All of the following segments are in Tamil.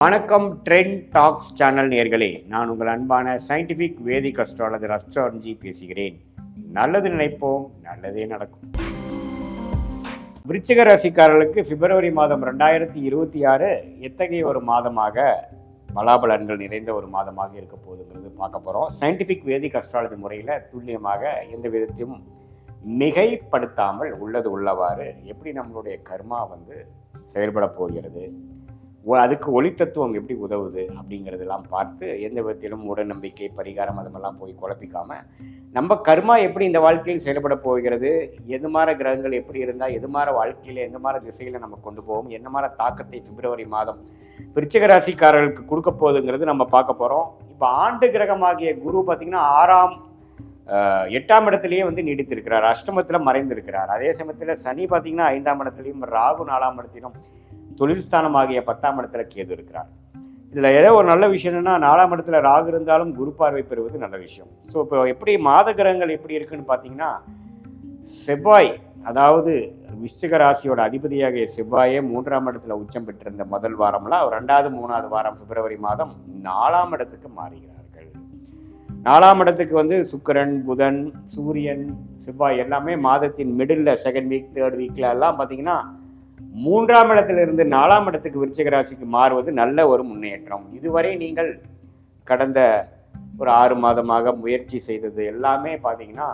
வணக்கம் ட்ரெண்ட் டாக்ஸ் சேனல் நேர்களே நான் உங்கள் அன்பான சயின்டிஃபிக் வேதிக் அஸ்ட்ராலஜர் அஸ்ட்ராலஜி பேசுகிறேன். நல்லது நினைப்போம் நல்லதே நடக்கும். விருச்சிக ராசிக்காரர்களுக்கு பிப்ரவரி மாதம் ரெண்டாயிரத்தி இருபத்தி ஆறு எத்தகைய ஒரு மாதமாக பலாபலன்கள் நிறைந்த ஒரு மாதமாக இருக்க போகுதுங்கிறது பார்க்க போகிறோம் சயின்டிஃபிக் வேதிக் அஸ்ட்ராலஜி முறையில் துல்லியமாக எந்த விதத்தையும் மிகைப்படுத்தாமல் உள்ளது உள்ளவாறு எப்படி நம்மளுடைய கர்மா வந்து செயல்பட போகிறது அதுக்கு ஒளி தத்துவம் எப்படி உதவுது அப்படிங்கிறதெல்லாம் பார்த்து எந்த விதத்திலும் மூடநம்பிக்கை பரிகாரம் அதெல்லாம் போய் குழப்பிக்காமல் நம்ம கர்மா எப்படி இந்த வாழ்க்கையில் செயல்பட போகிறது எது மாதிரி கிரகங்கள் எப்படி இருந்தால் எது மாதிரி வாழ்க்கையில் எந்த மாதிரி திசையில் நம்ம கொண்டு போவோம் என்ன மாதிரி தாக்கத்தை பிப்ரவரி மாதம் விருச்சிக ராசிக்காரர்களுக்கு கொடுக்க போகுதுங்கிறது நம்ம பார்க்க போகிறோம் இப்போ ஆண்டு கிரகமாகிய குரு பார்த்திங்கன்னா ஆறாம் எட்டாம் இடத்துலேயே வந்து நீடித்திருக்கிறார். அஷ்டமத்தில் மறைந்திருக்கிறார். அதே சமயத்தில் சனி பார்த்தீங்கன்னா ஐந்தாம் இடத்துலையும் ராகு நாலாம் இடத்திலும் தொழில் ஸ்தானம் ஆகிய பத்தாம் இடத்துல கேது இருக்கிறார். இதில் ஏதோ ஒரு நல்ல விஷயம் என்னன்னா நாலாம் இடத்துல ராகு இருந்தாலும் குரு பார்வை பெறுவது நல்ல விஷயம். ஸோ இப்போ எப்படி மாத கிரகங்கள் எப்படி இருக்குன்னு பார்த்தீங்கன்னா செவ்வாய் அதாவது விஷ்டிக ராசியோட அதிபதியாகிய செவ்வாயே மூன்றாம் இடத்துல உச்சம் பெற்றிருந்த முதல் வாரம்லாம் ரெண்டாவது மூணாவது வாரம் பிப்ரவரி மாதம் நாலாம் இடத்துக்கு மாறுகிறார்கள். நாலாம் இடத்துக்கு வந்து சுக்கிரன் புதன் சூரியன் செவ்வாய் எல்லாமே மாதத்தின் மிடில் செகண்ட் வீக் தேர்ட் வீக்ல எல்லாம் பார்த்தீங்கன்னா மூன்றாம் இடத்திலிருந்து நாலாம் இடத்துக்கு விருச்சிக ராசிக்கு மாறுவது நல்ல ஒரு முன்னேற்றம். இதுவரை நீங்கள் கடந்த ஒரு ஆறு மாதமாக முயற்சி செய்தது எல்லாமே பார்த்தீங்கன்னா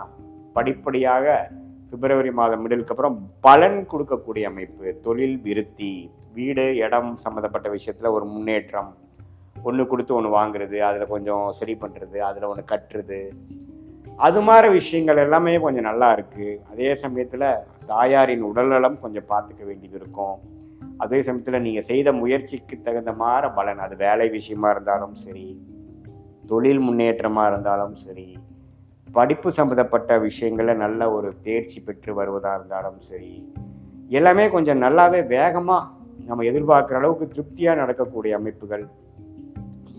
படிப்படியாக பிப்ரவரி மாதம் மிடிலுக்கு அப்புறம் பலன் கொடுக்கக்கூடிய அமைப்பு. தொழில் விருத்தி வீடு இடம் சம்மந்தப்பட்ட விஷயத்தில் ஒரு முன்னேற்றம். ஒன்று கொடுத்து ஒன்று வாங்குறது அதில் கொஞ்சம் சரி பண்ணுறது அதில் ஒன்று கட்டுறது. அது மாதிரி விஷயங்கள் எல்லாமே கொஞ்சம் நல்லா இருக்குது அதே சமயத்தில் தாயாரின் உடல்நலம் கொஞ்சம் பார்த்துக்க வேண்டியது இருக்கும் அதே சமயத்தில் நீங்கள் செய்த முயற்சிக்கு தகுந்த மாதிரி பலன் அது வேலை விஷயமா இருந்தாலும் சரி தொழில் முன்னேற்றமாக இருந்தாலும் சரி படிப்பு சம்மந்தப்பட்ட விஷயங்களில் நல்ல ஒரு தேர்ச்சி பெற்று வருவதாக இருந்தாலும் சரி எல்லாமே கொஞ்சம் நல்லாவே வேகமாக நம்ம எதிர்பார்க்குற அளவுக்கு திருப்தியாக நடக்கக்கூடிய அமைப்புகள்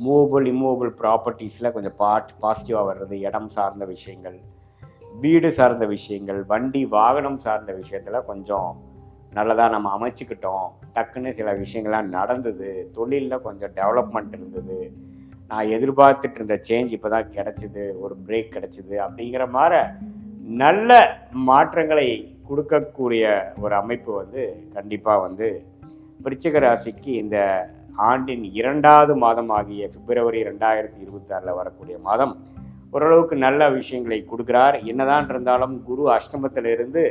மூவபிள் இம்மூவபிள் ப்ராப்பர்ட்டிஸில் கொஞ்சம் பாட் பாசிட்டிவாக வர்றது இடம் சார்ந்த விஷயங்கள் வீடு சார்ந்த விஷயங்கள் வண்டி வாகனம் சார்ந்த விஷயத்தில் கொஞ்சம் நல்லதாக நம்ம அமைச்சுக்கிட்டோம். டக்குன்னு சில விஷயங்கள்லாம் நடந்தது. தொழிலில் கொஞ்சம் டெவலப்மெண்ட் இருந்தது. நான் எதிர்பார்த்துட்டு இருந்த சேஞ்ச் இப்போ தான் கிடச்சிது. ஒரு பிரேக் கிடச்சிது. அப்படிங்கிற மாதிரி நல்ல மாற்றங்களை கொடுக்கக்கூடிய ஒரு அமைப்பு வந்து கண்டிப்பாக வந்து விருச்சிக ராசிக்கு இந்த ஆண்டின் இரண்டாவது மாதம் ஆகிய பிப்ரவரி ரெண்டாயிரத்தி இருபத்தாறில் வரக்கூடிய மாதம். ஓரளவுக்கு நல்ல விஷயங்களை கொடுக்குறார். என்னதான் இருந்தாலும் குரு அஷ்டமத்திலிருந்து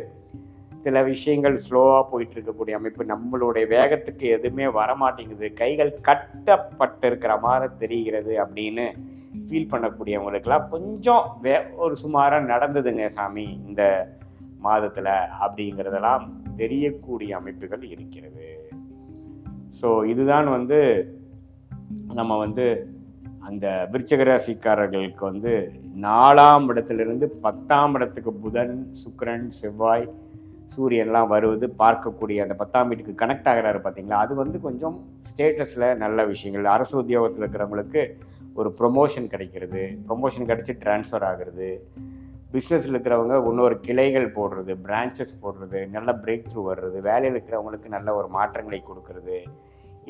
சில விஷயங்கள் ஸ்லோவாக போயிட்டு இருக்கக்கூடிய அமைப்பு நம்மளுடைய வேகத்துக்கு எதுவுமே வரமாட்டேங்குது. கைகள் கட்டப்பட்டு இருக்கிற மாதிரி தெரிகிறது அப்படின்னு ஃபீல் பண்ணக்கூடியவங்களுக்கெல்லாம் கொஞ்சம் வே ஒரு சுமாராக நடந்ததுங்க சாமி இந்த மாதத்தில் அப்படிங்கிறதெல்லாம் தெரியக்கூடிய அமைப்புகள் இருக்கிறது. ஸோ இதுதான் வந்து நம்ம வந்து அந்த விருச்சகராசிக்காரர்களுக்கு வந்து நாலாம் இடத்துலேருந்து பத்தாம் இடத்துக்கு புதன் சுக்கரன் செவ்வாய் சூரியன்லாம் வருவது பார்க்கக்கூடிய அந்த பத்தாம் வீட்டுக்கு கனெக்ட் ஆகிறாரு பார்த்தீங்களா? அது வந்து கொஞ்சம் ஸ்டேட்டஸில் நல்ல விஷயங்கள். அரசு உத்தியோகத்தில் இருக்கிறவங்களுக்கு ஒரு ப்ரொமோஷன் கிடைக்கிறது. ப்ரொமோஷன் கிடைச்சி ட்ரான்ஸ்ஃபர் ஆகிறது. பிஸ்னஸில் இருக்கிறவங்க இன்னொரு கிளைகள் போடுறது பிரான்ச்சஸ் போடுறது நல்ல பிரேக் த்ரூ வர்றது வேலையில் இருக்கிறவங்களுக்கு நல்ல ஒரு மாற்றங்களை கொடுக்கறது.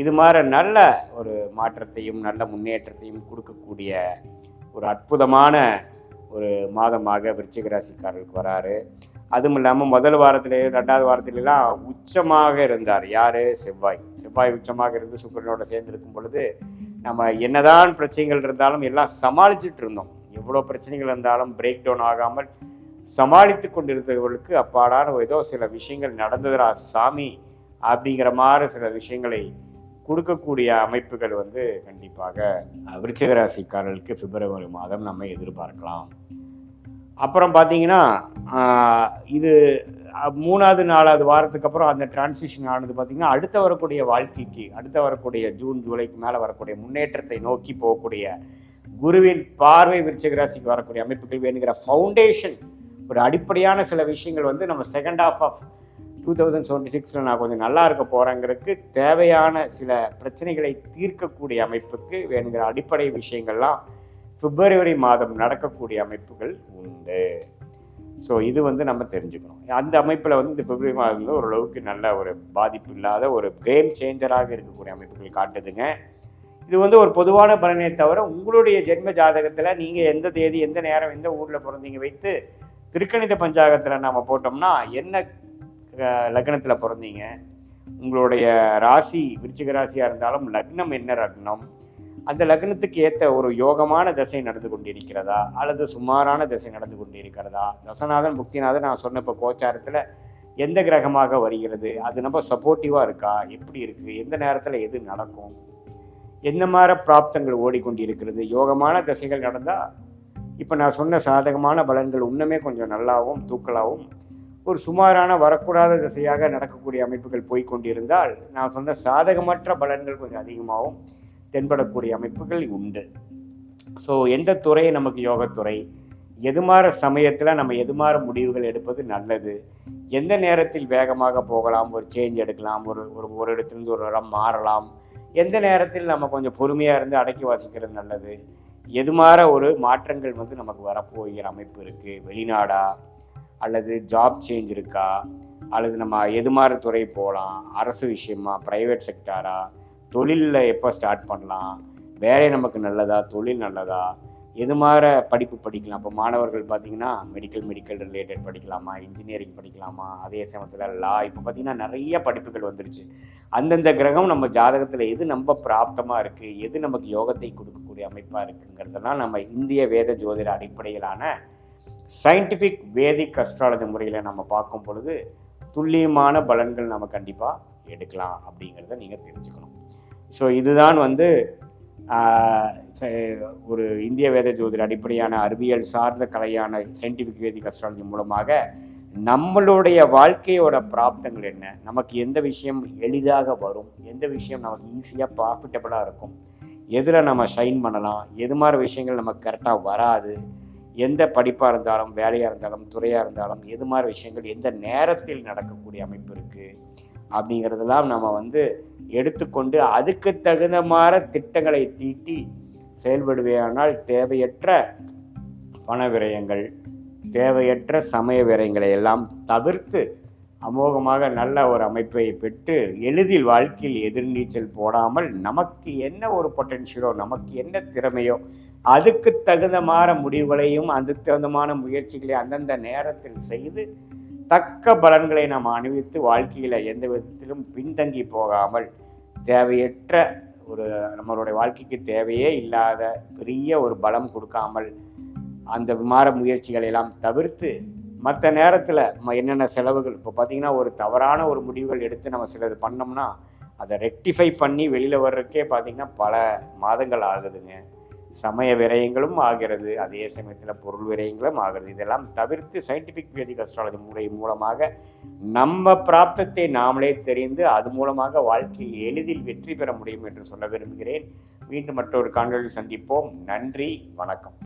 இது மாதிரி நல்ல ஒரு மாற்றத்தையும் நல்ல முன்னேற்றத்தையும் கொடுக்கக்கூடிய ஒரு அற்புதமான ஒரு மாதமாக விருச்சிக ராசிக்காரர்களுக்கு வராரு. அதுவும் இல்லாமல் முதல் வாரத்திலேயே ரெண்டாவது வாரத்திலலாம் உச்சமாக இருந்தார். யார்? செவ்வாய். செவ்வாய் உச்சமாக இருந்து சுக்கரனோட சேர்ந்து இருக்கும் பொழுது நம்ம என்னதான் பிரச்சனைகள் இருந்தாலும் எல்லாம் சமாளிச்சுட்டு இருந்தோம். எவ்வளோ பிரச்சனைகள் இருந்தாலும் பிரேக் டவுன் ஆகாமல் சமாளித்து கொண்டிருந்தவர்களுக்கு அப்பாடான ஏதோ சில விஷயங்கள் நடந்ததுரா சாமி அப்படிங்கிற மாதிரி சில விஷயங்களை கொடுக்கக்கூடிய அமைப்புகள் வந்து கண்டிப்பாக அஹ், பிப்ரவரி மாதம் நம்ம எதிர்பார்க்கலாம். அப்புறம் பார்த்தீங்கன்னா இது மூணாவது நாலாவது வாரத்துக்கு அப்புறம் அந்த டிரான்சிஷன் ஆனது பார்த்தீங்கன்னா அடுத்த வரக்கூடிய வாழ்க்கைக்கு அடுத்த வரக்கூடிய ஜூன் ஜூலைக்கு மேலே வரக்கூடிய முன்னேற்றத்தை நோக்கி போகக்கூடிய குருவின் பார்வை விருச்சகராசிக்கு வரக்கூடிய அமைப்புகள் வேணுங்கிற ஃபவுண்டேஷன் ஒரு அடிப்படையான சில விஷயங்கள் வந்து நம்ம second half of two thousand twenty சிக்ஸில் நான் கொஞ்சம் நல்லா இருக்க போகிறேங்கிறதுக்கு தேவையான சில பிரச்சனைகளை தீர்க்கக்கூடிய அமைப்புக்கு வேணுங்கிற அடிப்படை விஷயங்கள்லாம் பிப்ரவரி மாதம் நடக்கக்கூடிய அமைப்புகள் உண்டு. ஸோ இது வந்து நம்ம தெரிஞ்சுக்கணும். அந்த அமைப்பில் வந்து இந்த பிப்ரவரி மாதம் வந்து ஓரளவுக்கு நல்ல ஒரு பாதிப்பு இல்லாத ஒரு கேம் சேஞ்சராக இருக்கக்கூடிய அமைப்புகள் காட்டுதுங்க. இது வந்து ஒரு பொதுவான பலனே தவிர உங்களுடைய ஜென்ம ஜாதகத்தில் நீங்கள் எந்த தேதி எந்த நேரம் எந்த ஊரில் பிறந்தீங்க வைத்து திருக்கணித பஞ்சாகத்தில் நாம் போட்டோம்னா என்ன லக்னத்தில் பிறந்தீங்க. உங்களுடைய ராசி விருச்சிக ராசியாக இருந்தாலும் லக்னம் என்ன லக்னம்? அந்த லக்னத்துக்கு ஏற்ற ஒரு யோகமான திசை நடந்து கொண்டிருக்கிறதா? அல்லது சுமாரான திசை நடந்து கொண்டிருக்கிறதா? தசநாதன் புக்திநாதன் நான் சொன்ன இப்போ கோச்சாரத்தில் எந்த கிரகமாக வருகிறது? அது நம்ம சப்போர்ட்டிவாக இருக்கா? எப்படி இருக்குது எந்த நேரத்தில் எது நடக்கும்? எந்த மாதிரி பிராப்தங்கள் ஓடிக்கொண்டிருக்கிறது? யோகமான திசைகள் நடந்தால் இப்போ நான் சொன்ன சாதகமான பலன்கள் இன்னுமே கொஞ்சம் நல்லாவும் தூக்கலாகவும் ஒரு சுமாரான வரக்கூடாத திசையாக நடக்கக்கூடிய அமைப்புகள் போய்கொண்டிருந்தால் நான் சொன்ன சாதகமற்ற பலன்கள் கொஞ்சம் அதிகமாகவும் தென்படக்கூடிய அமைப்புகள் உண்டு. ஸோ எந்த துறை? நமக்கு யோகத்துறை. எது மாற சமயத்தில் நம்ம எது மாற முடிவுகள் எடுப்பது நல்லது. எந்த நேரத்தில் வேகமாக போகலாம்? ஒரு சேஞ்ச் எடுக்கலாம். ஒரு ஒரு ஒரு இடத்துலேருந்து ஒரு இடம் மாறலாம். எந்த நேரத்தில் நம்ம கொஞ்சம் பொறுமையாக இருந்து அடக்கி வாசிக்கிறது நல்லது? எது மாற ஒரு மாற்றங்கள் வந்து நமக்கு வரப்போகிற அமைப்பு இருக்குது வெளிநாடா அல்லது ஜாப் சேஞ்ச் இருக்கா? அல்லது நம்ம எது மாதிரி துறை போகலாம் அரசு விஷயமா? ப்ரைவேட் செக்டாரா தொழிலில் எப்போ ஸ்டார்ட் பண்ணலாம்? வேலை நமக்கு நல்லதா? தொழில் நல்லதா? எது மாதிரி படிப்பு படிக்கலாம்? இப்போ மாணவர்கள் பார்த்தீங்கன்னா மெடிக்கல் மெடிக்கல் ரிலேட்டட் படிக்கலாமா? இன்ஜினியரிங் படிக்கலாமா? அதே சமயத்தில் லா இப்போ பார்த்தீங்கன்னா நிறைய படிப்புகள் வந்துருச்சு. அந்தந்த கிரகம் நம்ம ஜாதகத்தில் எது நம்ம பிராப்தமாக இருக்குது எது நமக்கு யோகத்தை கொடுக்கக்கூடிய அமைப்பாக இருக்குங்கிறதெல்லாம் நம்ம இந்திய வேத ஜோதிட அடிப்படையிலான சயின்டிஃபிக் வேதிக் அஸ்ட்ராலஜி முறையில் நம்ம பார்க்கும் பொழுது துல்லியமான பலன்கள் நம்ம கண்டிப்பாக எடுக்கலாம் அப்படிங்கிறத நீங்கள் தெரிஞ்சுக்கணும். ஸோ இதுதான் வந்து ஒரு இந்திய வேத ஜோதிட அடிப்படையான அறிவியல் சார்ந்த கலையான சயின்டிஃபிக் வேதிக் அஸ்ட்ராலஜி மூலமாக நம்மளுடைய வாழ்க்கையோட பிராப்தங்கள் என்ன? நமக்கு எந்த விஷயம் எளிதாக வரும்? எந்த விஷயம் நமக்கு ஈஸியாக ப்ராஃபிட்டபுளாக இருக்கும்? எதில் நம்ம ஷைன் பண்ணலாம்? எது மாதிரி விஷயங்கள் நமக்கு கரெக்டாக வராது? எந்த படிப்பாக இருந்தாலும் வேலையாக இருந்தாலும் துறையாக இருந்தாலும் எது மாதிரி விஷயங்கள் எந்த நேரத்தில் நடக்கக்கூடிய அமைப்பு இருக்குது அப்படிங்கிறதெல்லாம் நம்ம வந்து எடுத்துக்கொண்டு அதுக்கு தகுந்த மாதிரி திட்டங்களை தீட்டி செயல்படுவேயானால் தேவையற்ற பண விரயங்கள் தேவையற்ற சமய விரயங்களை எல்லாம் தவிர்த்து அமோகமாக நல்ல ஒரு அமைப்பை பெற்று எளிதில் வாழ்க்கையில் எதிர்நீச்சல் போடாமல் நமக்கு என்ன ஒரு பொட்டென்ஷியலோ நமக்கு என்ன திறமையோ அதுக்கு தகுந்தமான முடிவுகளையும் அதுக்கு தகுந்தமான முயற்சிகளை அந்தந்த நேரத்தில் செய்து தக்க பலன்களை நாம் அணிவித்து வாழ்க்கையில் எந்த விதத்திலும் பின்தங்கி போகாமல் தேவையற்ற ஒரு நம்மளுடைய வாழ்க்கைக்கு தேவையே இல்லாத பெரிய ஒரு பலம் கொடுக்காமல் அந்த மாற முயற்சிகளை எல்லாம் தவிர்த்து மற்ற நேரத்தில் என்னென்ன செலவுகள் இப்போ பார்த்திங்கன்னா ஒரு தவறான ஒரு முடிவுகள் எடுத்து நம்ம சிலது பண்ணோம்னா அதை ரெக்டிஃபை பண்ணி வெளியில் வர்றதுக்கே பார்த்திங்கன்னா பல மாதங்கள் ஆகுதுங்க. சமய விரயங்களும் ஆகிறது அதே சமயத்தில் பொருள் விரயங்களும் ஆகிறது. இதெல்லாம் தவிர்த்து சயின்டிஃபிக் வேதிக் அஸ்ட்ராலஜி முறை மூலமாக நம்ம பிராப்தத்தை நாமளே தெரிந்து அது மூலமாக வாழ்க்கையில் எளிதில் வெற்றி பெற முடியும் என்று சொல்ல விரும்புகிறேன். மீண்டும் மற்றொரு காணொலியில் சந்திப்போம். நன்றி வணக்கம்.